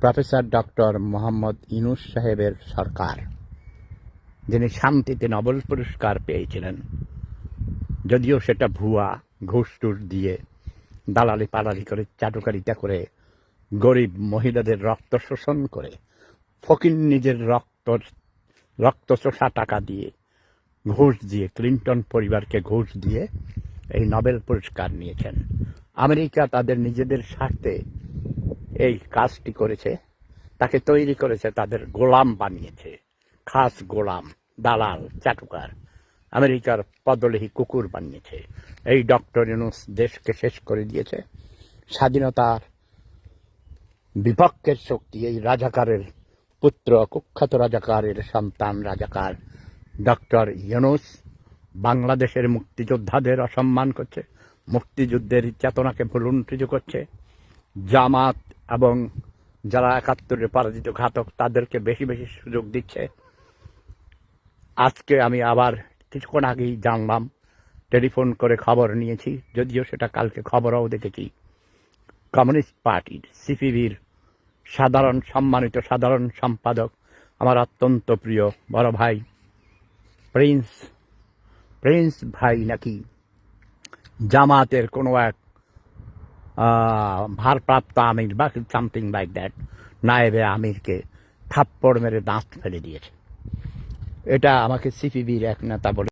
Professor doctor Mohammad Yunus সাহেবের সরকার, যিনি শান্তিতে নোবেল পুরস্কার পেয়েছিলেন। যদিও সেটা ভুয়া ঘুষ দিয়ে দালালি পালালি করে, চাটুকারিতা করে, গরিব মহিলাদের রক্ত শোষণ করে, ফকির নিজের রক্ত রক্ত চোষা টাকা দিয়ে, ঘুষ দিয়ে, ক্লিন্টন পরিবারকে ঘুষ দিয়ে এই নোবেল পুরস্কার নিয়েছেন। আমেরিকা তাদের নিজেদের স্বার্থে এই কাজটি করেছে, তাকে তৈরি করেছে তাদের গোলাম বানিয়েছে। খাস গোলাম, দালাল, চাটুকার, আমেরিকার পদলেহী কুকুর বানিয়েছে। এই ডক্টর ইউনুস দেশকে শেষ করে দিয়েছে। স্বাধীনতার বিপক্ষের শক্তি, এই রাজাকারের পুত্র, কুখ্যাত রাজাকারের সন্তান, রাজাকার ডক্টর ইউনুস বাংলাদেশের মুক্তিযোদ্ধাদের অসম্মান করছে, মুক্তিযুদ্ধের চেতনাকে ভুলুণ্ঠিত করছে, জামাত এবং যারা একাত্তরের পরাজিত ঘাতক, তাদেরকে বেশি বেশি সুযোগ দিচ্ছে। আজকে আমি আবার কিছুক্ষণ আগেই জানলাম, টেলিফোন করে খবর নিয়েছি, যদিও সেটা কালকে খবরও দেখেছি। কমিউনিস্ট পার্টির সিপিবির সাধারণ সম্মানিত সাধারণ সম্পাদক, আমার অত্যন্ত প্রিয় বড় ভাই, প্রিন্স প্রিন্স ভাই নাকি জামাতের কোনো এক ভারপ্রাপ্ত আমির বা সামথিং লাইক দ্যাট নায়েবে আমিরকে থাপ্পড় মেরে দাঁত ফেলে দিয়েছে। এটা আমাকে সিপিবির এক নেতা বলে